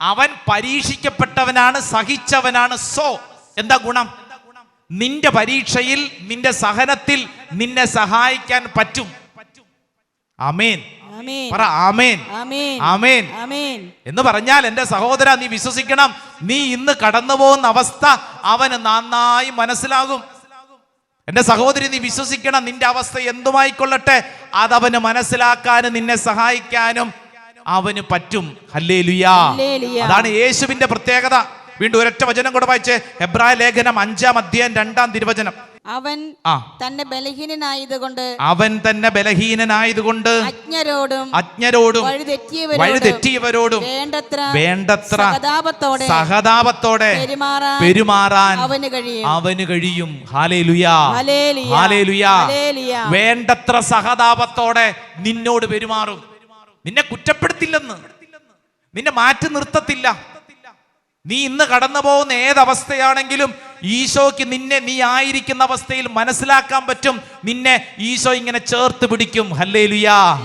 അവൻ പരീക്ഷിക്കപ്പെട്ടവനാണ് സഹിച്ചവനാണ്. സോ എന്താ ഗുണം? നിന്റെ പരീക്ഷയിൽ നിന്റെ സഹനത്തിൽ നിന്നെ സഹായിക്കാൻ പറ്റും. അമേൻ പറ ആമേൻ. ആമേൻ. ആമേൻ. ആമേൻ. എന്ന് പറഞ്ഞാൽ എന്റെ സഹോദര നീ വിശ്വസിക്കണം. നീ ഇന്ന് കടന്നു പോകുന്ന അവസ്ഥ അവന് നന്നായി മനസ്സിലാകും. എന്റെ സഹോദരി നീ വിശ്വസിക്കണം. നിന്റെ അവസ്ഥ എന്തുമായിക്കൊള്ളട്ടെ? അതവന് മനസ്സിലാക്കാനും നിന്നെ സഹായിക്കാനും അവന് പറ്റും. അതാണ് യേശുവിന്റെ പ്രത്യേകത. വീണ്ടും ഒരൊറ്റ വചനം കൂടെ വായിച്ച്. എബ്രായ ലേഖനം അഞ്ചാം അധ്യായം രണ്ടാം തിരുവചനം. അവൻ തന്നെ ബലഹീനനായതുകൊണ്ട് അവൻ തന്നെ ബലഹീനനായതുകൊണ്ട് അജ്ഞരോടും അജ്ഞരോടും വഴിതെറ്റിയവരോടും വേണ്ടത്ര വേണ്ടത്ര സഹതാപത്തോടെ സഹതാപത്തോടെ പെരുമാറാൻ അവന് കഴിയും. അവന് കഴിയും. വേണ്ടത്ര സഹതാപത്തോടെ നിന്നോട് പെരുമാറും. നിന്നെ കുറ്റപ്പെടുത്തില്ലെന്ന്. നിന്നെ മാറ്റി നിർത്തത്തില്ല. നീ ഇന്ന് കടന്നു പോകുന്ന ഏതവസ്ഥയാണെങ്കിലും ഈശോയ്ക്ക് നിന്നെ നീ ആയിരിക്കുന്ന അവസ്ഥയിൽ മനസ്സിലാക്കാൻ പറ്റും. നിന്നെ ഈശോ ഇങ്ങനെ ചേർത്ത് പിടിക്കും. ഹല്ലേലുയാ.